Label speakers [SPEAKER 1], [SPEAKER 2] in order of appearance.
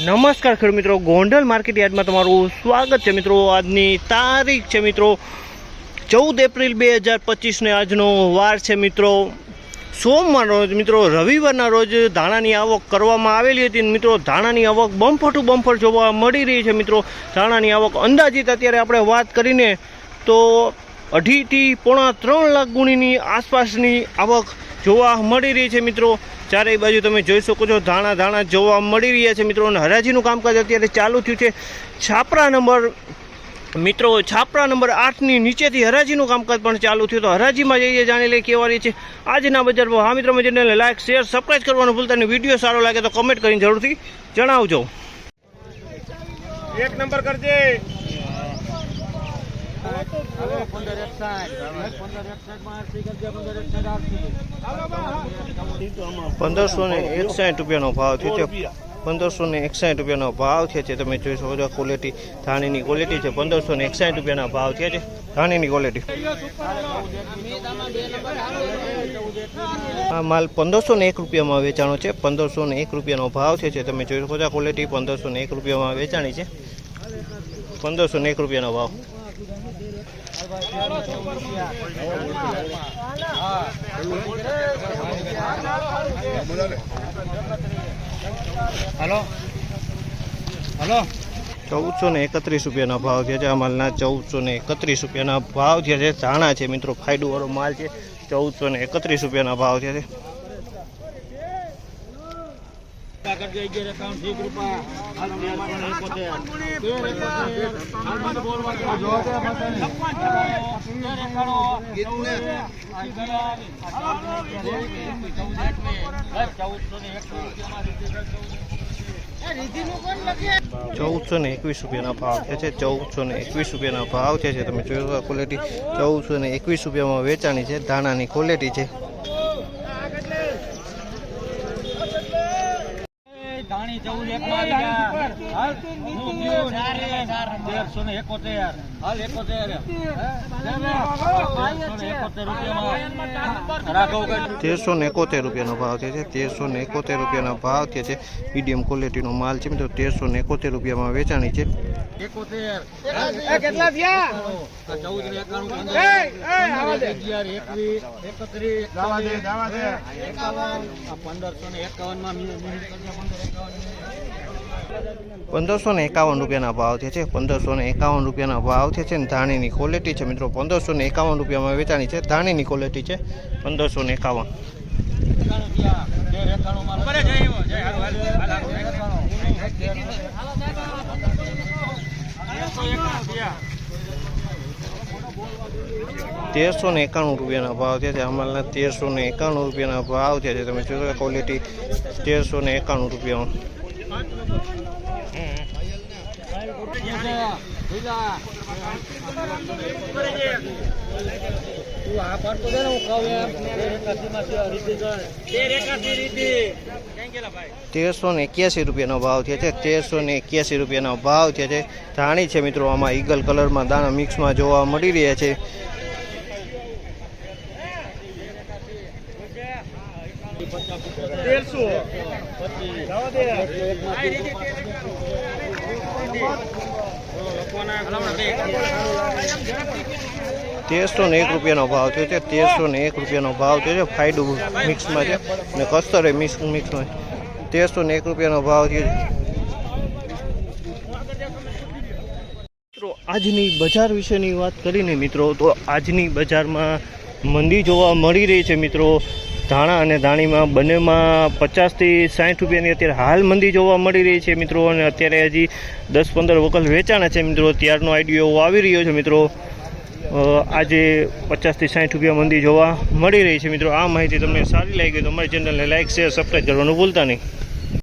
[SPEAKER 1] નમસ્કાર ખેડૂત મિત્રો. ગોંડલ માર્કેટ યાર્ડમાં તમારું સ્વાગત છે મિત્રો. આજની તારીખ છે મિત્રો ચૌદ એપ્રિલ બે હજાર પચીસને આજનો વાર છે મિત્રો. સોમવારનો રોજ મિત્રો, રવિવારના રોજ ધાણાની આવક કરવામાં આવેલી હતી મિત્રો, ધાણાની આવક બમ્ફર ટુ બમ્ફર જોવા મળી રહી છે મિત્રો. ધાણાની આવક અંદાજિત અત્યારે આપણે વાત કરીને તો અઢીથી પોણા ત્રણ લાખ ગુણીની આસપાસની આવક જોવા મળી રહી છે મિત્રો. ચારેય બાજુ તમે જોઈ શકો છો, ધાણા ધાણા જોવા મળી રહ્યા છે મિત્રો. અને હરાજીનું કામકાજ અત્યારે ચાલુ થયું છે. છાપરા નંબર મિત્રો, છાપરા નંબર આઠની નીચેથી હરાજીનું કામકાજ પણ ચાલુ થયું. તો હરાજીમાં જઈએ, જાણી લઈએ કેવા રહી છે આજના બજારમાં. હા મિત્રો ચેનલને લાઇક શેર સબસ્ક્રાઈબ કરવાનું ભૂલતા અને વીડિયો સારો લાગે તો કમેન્ટ કરીને જરૂરથી જણાવજો.
[SPEAKER 2] એક નંબર કરજે.
[SPEAKER 1] પંદરસો ને એકસાઠ રૂપિયાનો ભાવ થયો છે. પંદરસો ને એકસાઠ રૂપિયાનો ભાવ છે. તમે જોઈ શકો છો ક્વોલિટી ધાણીની ક્વોલિટી છે. પંદરસો ને એકસાઠ રૂપિયાના ભાવ છે ધાણીની ક્વોલિટી આ માલ પંદરસો ને એક રૂપિયામાં વેચાણો છે. પંદરસો ને એક રૂપિયાનો ભાવ છે. જે તમે જોઈ શકો છો ક્વોલિટી પંદરસો ને એક રૂપિયામાં વેચાણી છે. પંદરસો ને એક રૂપિયાનો ભાવ.
[SPEAKER 2] હલો. હલો.
[SPEAKER 1] ચૌદસો ને એકત્રીસ રૂપિયાના ભાવ થયા છે. આ માલના ચૌદસો ને એકત્રીસ રૂપિયાના ભાવ થયા છે. ધાણા છે મિત્રો ફાયદોવાળો માલ છે. ચૌદસો ને એકત્રીસ રૂપિયાના ભાવ થયા છે.
[SPEAKER 2] ચૌદસો ને એકવીસ
[SPEAKER 1] રૂપિયાના ભાવ છે. ચૌદસો ને એકવીસ રૂપિયાના ભાવ છે. તમે જોઈ ક્વોલિટી ચૌદસો ને એકવીસ રૂપિયામાં વેચાણી છે. ધાણાની ક્વોલિટી છે.
[SPEAKER 2] ચૌદ. તેરસો ને એકોતેર હાલ. તેરસો ને
[SPEAKER 1] રૂપિયાનો ભાવ થયો છે તેરસો ને એકોતેર રૂપિયાનો ભાવ થયો છે મીડિયમ ક્વોલિટીનો માલ છે મિત્રો તેરસો ને એકોતેર રૂપિયામાં વેચાણી છે
[SPEAKER 2] એકોતેર કેટલા થયા ચૌદ ને એકાણું અગિયાર એકવીસ એકત્રીસ પંદરસો ને એકાવનમાં
[SPEAKER 1] પંદરસો ને એકાવન રૂપિયાના ભાવ થયા છે. પંદરસો ને એકાવન રૂપિયાના ભાવ થયા છે અને ધાણીની ક્વોલિટી છે મિત્રો. પંદરસો ને એકાવન રૂપિયામાં વેચાણી છે. ધાણીની ક્વોલિટી છે પંદરસો ને એકાવન
[SPEAKER 2] એકાણું થયા તેર એકાણું માં તેરસો એકાણું થયા
[SPEAKER 1] તેરસો ને એકાણું રૂપિયાના ભાવ થયા છે. અમાલના તેરસો ને એકાણું રૂપિયાના ભાવ થયા છે. તમે જોશો ક્વોલિટી તેરસો ને એકાણું રૂપિયામાં. તેરસો ને એક્યાસી રૂપિયાનો ભાવ થયા છે. તેરસો ને એક્યાસી રૂપિયાનો ભાવ થયા છે. ધાણી છે મિત્રો, આમાં ઈગલ કલરમાં દાણા મિક્સમાં જોવા મળી રહ્યા છે.
[SPEAKER 2] તેરસો.
[SPEAKER 1] તેરસો ને એક રૂપિયાનો ભાવ થયો છે તેરસો ને એક રૂપિયાનો ભાવ થયો છે ફાઈડુ મિક્સમાં છે અને કસ્તરે મિક્સ મિક્સમાં. તેરસો ને એક રૂપિયાનો ભાવ થયો છે. મિત્રો આજની બજાર વિશેની વાત કરીને મિત્રો તો આજની બજારમાં મંદી જોવા મળી રહી છે મિત્રો. ધાણા અને ધાણીમાં બંનેમાં પચાસથી સાઠ રૂપિયાની અત્યારે હાલ મંદી જોવા મળી રહી છે મિત્રો અને અત્યારે હજી દસ પંદર વખત વેચાણ છે મિત્રો. ત્યારનો આઈડિયો એવો આવી રહ્યો છે મિત્રો. આજે પચાસથી સાઠ રૂપિયા મંદી જોવા મળી રહી છે મિત્રો. આ માહિતી તમને સારી લાગી તો અમારી ચેનલને લાઇક શેર, સબસ્ક્રાઈબ કરવાનું ભૂલતા નહીં.